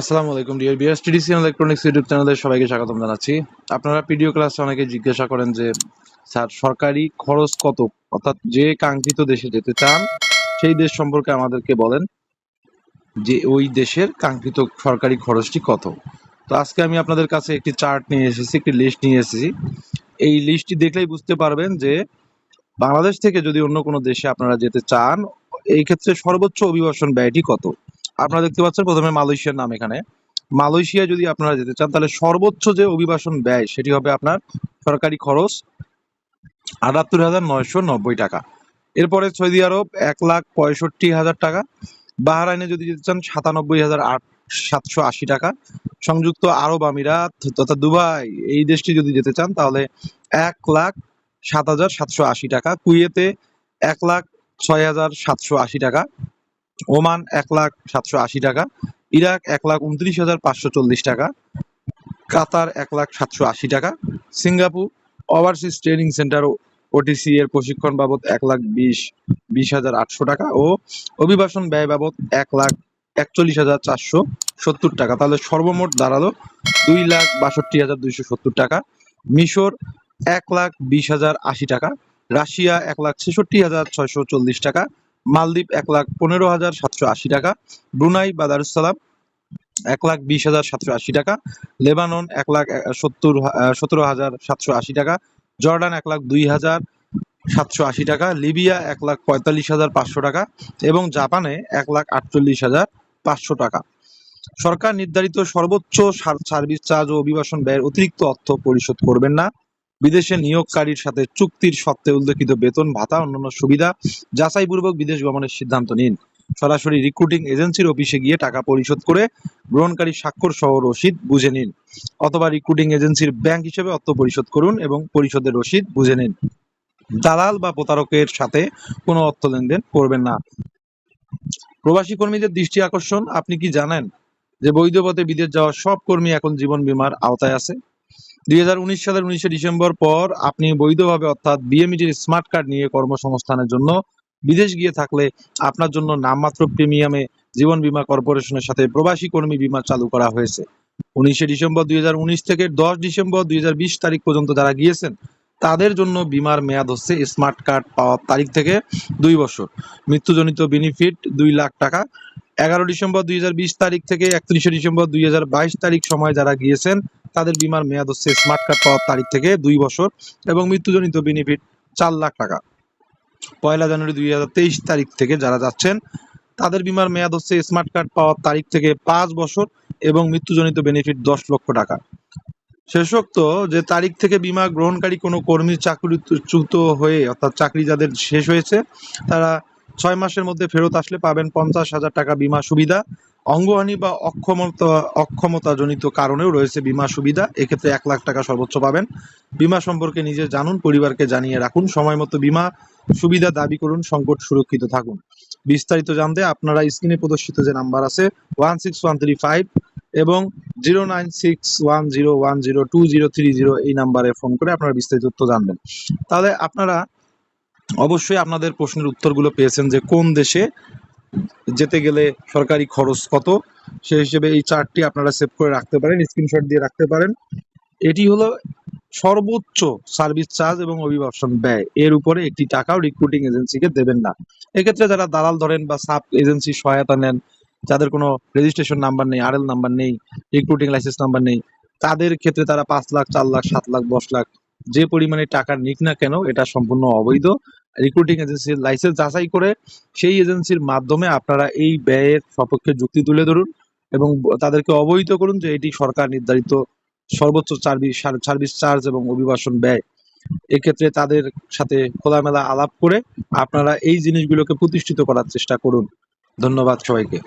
আসসালামু আলাইকুম, dear BS TDC electronics YouTube চ্যানেলে সবাইকে স্বাগতম জানাচ্ছি। আপনারা পিডিও ক্লাসে অনেকে জিজ্ঞাসা করেন যে, স্যার, সরকারি খরচ কত? অর্থাৎ যে কাঙ্ক্ষিত দেশে যেতে চান, সেই দেশ সম্পর্কে আমাদেরকে বলেন যে, ওই দেশের কাঙ্ক্ষিত সরকারি খরচটি কত? তো আজকে আমি আপনাদের কাছে একটি চার্ট নিয়ে এসেছি, একটি লিস্ট নিয়ে এসেছি। এই লিস্টটি দেখলেই বুঝতে পারবেন যে, বাংলাদেশ থেকে যদি অন্য কোনো দেশে আপনারা যেতে চান, এই ক্ষেত্রে সর্বোচ্চ অভিবাসন ব্যয়টি কত? আপনারা দেখতে পাচ্ছেন প্রথমে মালয়েশিয়ার নাম এখানে। মালয়েশিয়া যদি আপনারা যেতে চান, তাহলে সর্বোচ্চ যে অভিবাসন ব্যয়, সেটি হবে আপনার সরকারি খরচ আটাত্তর হাজার নয়শো নব্বই টাকা। এরপরে সৌদি আরব এক লাখ পঁয়ষট্টি হাজার টাকা। বাহরাইনে যদি যেতে চান, সাতানব্বই হাজার আট সাতশো আশি টাকা। সংযুক্ত আরব আমিরাত তথা দুবাই, এই দেশটি যদি যেতে চান, তাহলে এক লাখ সাত হাজার সাতশো আশি টাকা। কুয়েতে এক লাখ ছয় হাজার সাতশো আশি টাকা। ওমান এক লাখ সাতশো আশি টাকা, ইরাক এক লাখ উনত্রিশ হাজার পাঁচশো চল্লিশ টাকা, কাতার এক লাখ সাতশো আশি টাকা, Singapore overseas training centre OTC এর প্রশিক্ষণ বাবদ এক লাখ বিশ বিশ হাজার আটশো টাকা ও অভিবাসন ব্যয় বাবদ এক লাখ একচল্লিশ হাজার চারশো সত্তর টাকা। তাহলে সর্বমোট দাঁড়াল দুই লাখ বাষট্টি হাজার দুইশো সত্তর টাকা, মিশর এক লাখ বিশ হাজার আশি টাকা, রাশিয়া এক লাখ ছেষট্টি হাজার ছয়শো চল্লিশ টাকা মালদ্বীপ এক লাখ পনেরো হাজার সাতশো আশি টাকা, ব্রুনাই বা দারুসালাম এক লাখ বিশ হাজার সাতশো আশি টাকা, লেবানন এক লাখ সত্তর সতেরো হাজার সাতশো আশি টাকা, জর্ডান এক লাখ দুই হাজার সাতশো আশি টাকা, লিবিয়া এক লাখ পঁয়তাল্লিশ হাজার পাঁচশো টাকা এবং জাপানে এক লাখ আটচল্লিশ হাজার পাঁচশো টাকা। সরকার নির্ধারিত সর্বোচ্চ সার্ভিস চার্জ ও অভিবাসন ব্যয়ের অতিরিক্ত অর্থ পরিশোধ করবেন না। বিদেশে নিয়োগকারীর সাথে চুক্তির সত্ত্বে উল্লেখিত বেতন, ভাতা, অন্যান্য সুবিধা যাচাইপূর্বক বিদেশ গমনের সিদ্ধান্ত নিন। সরাসরি রিক্রুটিং এজেন্সির অফিসে গিয়ে টাকা পরিশোধ করে গ্রহণকারী স্বাক্ষর সহ রসিদ বুঝে নিন। অথবা রিক্রুটিং এজেন্সির ব্যাংক হিসেবে অর্থ পরিশোধ করুন এবং পরিশোধের রসিদ বুঝে নিন। দালাল বা প্রতারকের সাথে কোনো অর্থ লেনদেন করবেন না। প্রবাসী কর্মীদের দৃষ্টি আকর্ষণ, আপনি কি জানেন যে বৈধ পথে বিদেশ যাওয়া সব কর্মী এখন জীবন বীমার আওতায় আছে? দুই সালের উনিশে ডিসেম্বর পর আপনি বৈধভাবে অর্থাৎ বিএমইটির স্মার্ট কার্ড নিয়ে কর্মসংস্থানের জন্য বিদেশ গিয়ে থাকলে আপনার জন্য নামমাত্র প্রিমিয়ামে জীবন কর্পোরেশনের সাথে প্রবাসী কর্মী বীমা চালু করা হয়েছে। উনিশে ডিসেম্বর দুই হাজার উনিশ থেকে দশ ডিসেম্বর দুই হাজার বিশ তারিখ পর্যন্ত যারা গিয়েছেন, তাদের জন্য বীমার মেয়াদ হচ্ছে স্মার্ট কার্ড পাওয়ার তারিখ থেকে দুই বছর। মৃত্যুজনিত বেনিফিট দুই লাখ টাকা। এগারো ডিসেম্বর দুই তারিখ থেকে একত্রিশে ডিসেম্বর দু হাজার বাইশ তারিখ সময় যারা গিয়েছেন, তাদের বিমার মেয়াদ হচ্ছে স্মার্ট কার্ড পাওয়ার তারিখ থেকে দুই বছর এবং মৃত্যুজনিত বেনিফিট চার লাখ টাকা। পয়লা জানুয়ারি দুই হাজার তেইশ তারিখ থেকে যারা যাচ্ছেন, তাদের বীমার মেয়াদ হচ্ছে স্মার্ট কার্ড পাওয়ার তারিখ থেকে পাঁচ বছর এবং মৃত্যুজনিত বেনিফিট দশ লক্ষ টাকা। শেষোক্ত যে তারিখ থেকে বিমা গ্রহণকারী কোনো কর্মীর চাকরিচ্যুত হয়ে অর্থাৎ চাকরি যাদের শেষ হয়েছে, তারা ছয় মাসের মধ্যে ফেরত আসলে পাবেন পঞ্চাশ হাজার টাকা বিমা সুবিধা। অঙ্গহানি বা অক্ষমতা, অক্ষমতাজনিত কারণেও রয়েছে বিমা সুবিধা। এক্ষেত্রে এক লাখ টাকা সর্বোচ্চ পাবেন। বীমা সম্পর্কে নিজে জানুন, পরিবারকে জানিয়ে রাখুন। সময় মতো বীমা সুবিধা দাবি করুন, সংকট সুরক্ষিত থাকুন। বিস্তারিত জানতে আপনারা স্ক্রিনে প্রদর্শিত যে নাম্বার আছে one six one three five এবং zero nine six one zero one zero two zero three zero এই নাম্বারে ফোন করে আপনারা বিস্তারিত তথ্য জানবেন। তাহলে আপনারা অবশ্যই আপনাদের প্রশ্নের উত্তরগুলো পেয়েছেন যে কোন দেশে যেতে গেলে সরকারি খরচ কত? সেই হিসেবে এই চার্টটি আপনারা সেভ করে রাখতে পারেন স্ক্রিনশট দিয়ে রাখতে পারেন। এটি হলো সর্বোচ্চ সার্ভিস চার্জ এবং অভিবাসন ব্যয়। এর উপরে একটি টাকাও রিক্রুটিং এজেন্সিকে দেবেন না। এক্ষেত্রে যারা দালাল ধরেন বা সাব এজেন্সি সহায়তা নেন, যাদের কোনো রেজিস্ট্রেশন নাম্বার নেই আরএল নাম্বার নেই রিক্রুটিং লাইসেন্স নাম্বার নেই, তাদের ক্ষেত্রে তারা পাঁচ লাখ, চার লাখ, সাত লাখ, দশ লাখ, যে পরিমাণে টাকা নিক না কেন, এটা সম্পূর্ণ অবৈধ। রিক্রুটিং এজেন্সির লাইসেন্স যাচাই করে সেই এজেন্সির মাধ্যমে আপনারা এই ব্যয়ের সপক্ষে যুক্তি তুলে ধরুন এবং তাদেরকে অবহিত করুন যে এটি সরকার নির্ধারিত সর্বোচ্চ সার্ভিস সার্ভিস চার্জ এবং অভিবাসন ব্যয়। এক্ষেত্রে তাদের সাথে খোলামেলা আলাপ করে আপনারা এই জিনিসগুলোকে প্রতিষ্ঠিত করার চেষ্টা করুন। ধন্যবাদ সবাইকে।